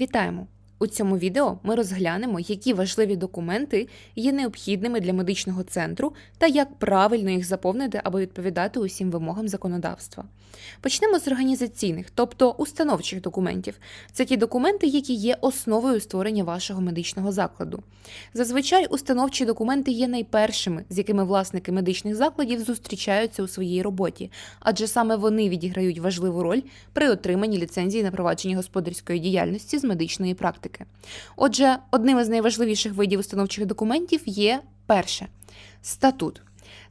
Вітаємо! У цьому відео ми розглянемо, які важливі документи є необхідними для медичного центру та як правильно їх заповнити, аби відповідати усім вимогам законодавства. Почнемо з організаційних, тобто установчих документів. Це ті документи, які є основою створення вашого медичного закладу. Зазвичай установчі документи є найпершими, з якими власники медичних закладів зустрічаються у своїй роботі, адже саме вони відіграють важливу роль при отриманні ліцензії на провадження господарської діяльності з медичної практики. Отже, одним із найважливіших видів установчих документів є перше статут.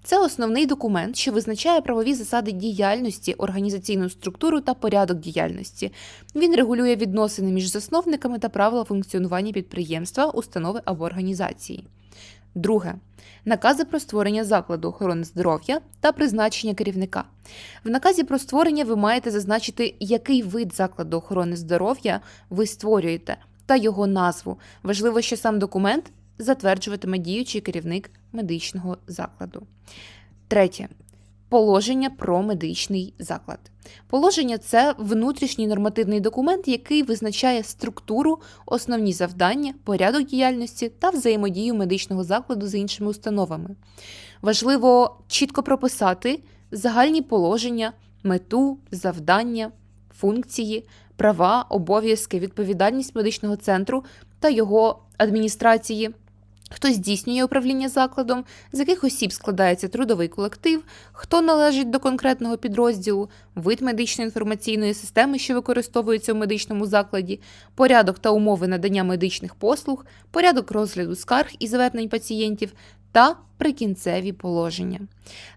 Це основний документ, що визначає правові засади діяльності, організаційну структуру та порядок діяльності. Він регулює відносини між засновниками та правила функціонування підприємства, установи або організації. Друге накази про створення закладу охорони здоров'я та призначення керівника. В наказі про створення ви маєте зазначити, який вид закладу охорони здоров'я ви створюєте, та його назву. Важливо, що сам документ затверджуватиме діючий керівник медичного закладу. Третє. Положення про медичний заклад. Положення це внутрішній нормативний документ, який визначає структуру, основні завдання, порядок діяльності та взаємодію медичного закладу з іншими установами. Важливо чітко прописати загальні положення, мету, завдання, функції, права, обов'язки, відповідальність медичного центру та його адміністрації. Хто здійснює управління закладом, з яких осіб складається трудовий колектив, хто належить до конкретного підрозділу, вид медичної інформаційної системи, що використовується у медичному закладі, порядок та умови надання медичних послуг, порядок розгляду скарг і звернень пацієнтів та прикінцеві положення.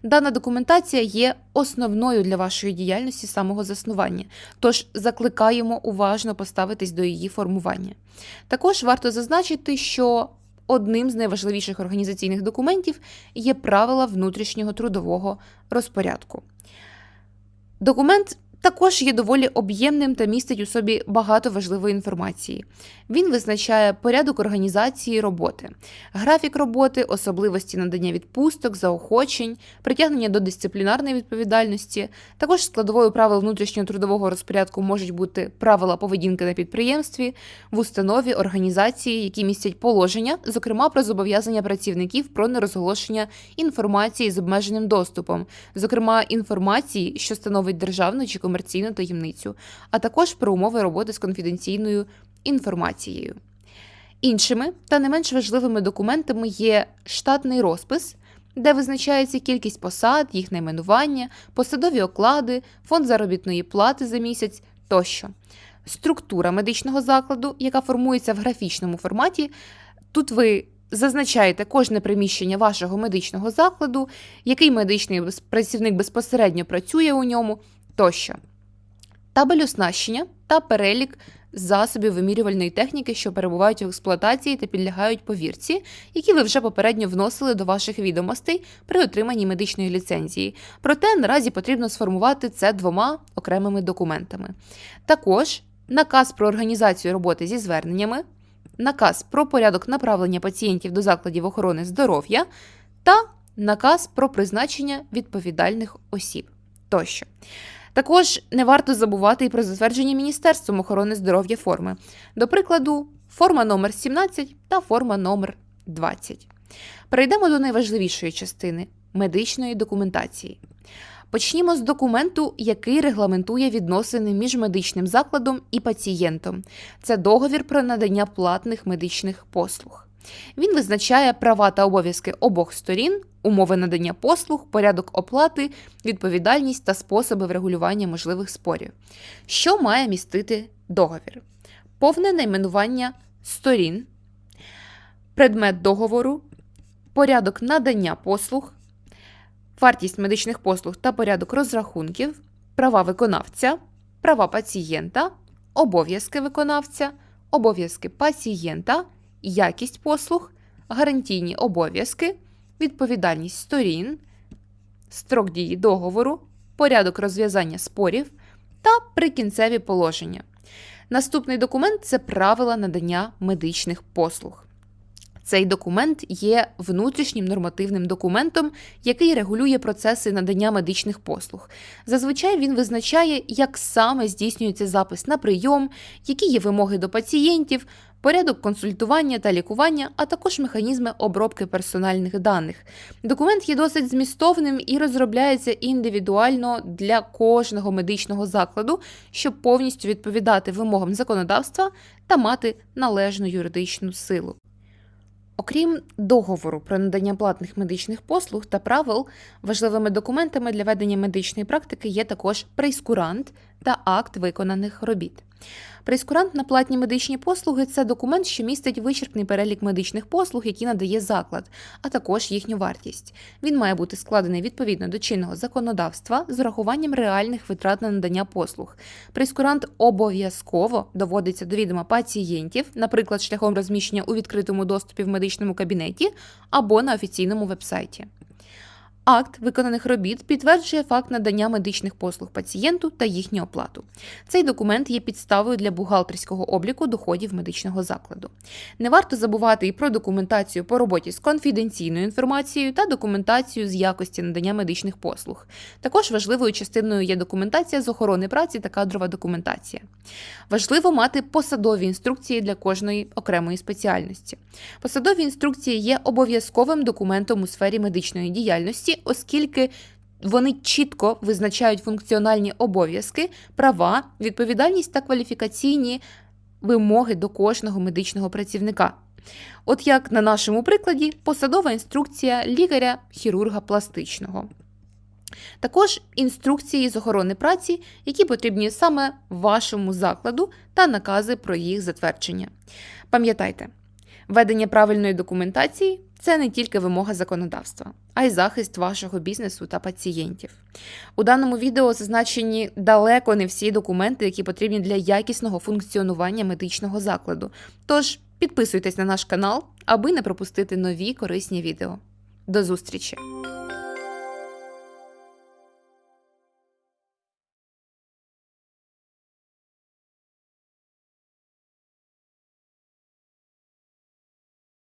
Дана документація є основною для вашої діяльності самого заснування, тож закликаємо уважно поставитись до її формування. Також варто зазначити, що одним з найважливіших організаційних документів є правила внутрішнього трудового розпорядку. Документ також є доволі об'ємним та містить у собі багато важливої інформації. Він визначає порядок організації роботи, графік роботи, особливості надання відпусток, заохочень, притягнення до дисциплінарної відповідальності. Також складовою правил внутрішнього трудового розпорядку можуть бути правила поведінки на підприємстві, в установі, організації, які містять положення, зокрема про зобов'язання працівників про нерозголошення інформації з обмеженим доступом, зокрема інформації, що становить державну чи комерційну таємницю, а також про умови роботи з конфіденційною інформацією. Іншими та не менш важливими документами є штатний розпис, де визначається кількість посад, їх найменування, посадові оклади, фонд заробітної плати за місяць тощо. Структура медичного закладу, яка формується в графічному форматі. Тут ви зазначаєте кожне приміщення вашого медичного закладу, який медичний працівник безпосередньо працює у ньому тощо. Табель оснащення та перелік засобів вимірювальної техніки, що перебувають в експлуатації та підлягають повірці, які ви вже попередньо вносили до ваших відомостей при отриманні медичної ліцензії. Проте наразі потрібно сформувати це двома окремими документами. Також наказ про організацію роботи зі зверненнями, наказ про порядок направлення пацієнтів до закладів охорони здоров'я та наказ про призначення відповідальних осіб тощо. Також не варто забувати і про затвердження Міністерством охорони здоров'я форми. До прикладу, форма номер 17 та форма номер 20. Перейдемо до найважливішої частини медичної документації. Почнімо з документу, який регламентує відносини між медичним закладом і пацієнтом. Це договір про надання платних медичних послуг. Він визначає права та обов'язки обох сторін, умови надання послуг, порядок оплати, відповідальність та способи врегулювання можливих спорів. Що має містити договір? Повне найменування сторін, предмет договору, порядок надання послуг, вартість медичних послуг та порядок розрахунків, права виконавця, права пацієнта, обов'язки виконавця, обов'язки пацієнта, якість послуг, гарантійні обов'язки, відповідальність сторін, строк дії договору, порядок розв'язання спорів та прикінцеві положення. Наступний документ це правила надання медичних послуг. Цей документ є внутрішнім нормативним документом, який регулює процеси надання медичних послуг. Зазвичай він визначає, як саме здійснюється запис на прийом, які є вимоги до пацієнтів, порядок консультування та лікування, а також механізми обробки персональних даних. Документ є досить змістовним і розробляється індивідуально для кожного медичного закладу, щоб повністю відповідати вимогам законодавства та мати належну юридичну силу. Окрім договору про надання платних медичних послуг та правил, важливими документами для ведення медичної практики є також прейскурант та акт виконаних робіт. Прейскурант на платні медичні послуги це документ, що містить вичерпний перелік медичних послуг, які надає заклад, а також їхню вартість. Він має бути складений відповідно до чинного законодавства з урахуванням реальних витрат на надання послуг. Прейскурант обов'язково доводиться до відома пацієнтів, наприклад, шляхом розміщення у відкритому доступі в медичному кабінеті або на офіційному вебсайті. Акт виконаних робіт підтверджує факт надання медичних послуг пацієнту та їхню оплату. Цей документ є підставою для бухгалтерського обліку доходів медичного закладу. Не варто забувати і про документацію по роботі з конфіденційною інформацією та документацію з якості надання медичних послуг. Також важливою частиною є документація з охорони праці та кадрова документація. Важливо мати посадові інструкції для кожної окремої спеціальності. Посадові інструкції є обов'язковим документом у сфері медичної діяльності, оскільки вони чітко визначають функціональні обов'язки, права, відповідальність та кваліфікаційні вимоги до кожного медичного працівника. От як на нашому прикладі, посадова інструкція лікаря-хірурга пластичного. Також інструкції з охорони праці, які потрібні саме вашому закладу, та накази про їх затвердження. Пам'ятайте, ведення правильної документації це не тільки вимога законодавства, а й захист вашого бізнесу та пацієнтів. У даному відео зазначені далеко не всі документи, які потрібні для якісного функціонування медичного закладу. Тож підписуйтесь на наш канал, аби не пропустити нові корисні відео. До зустрічі!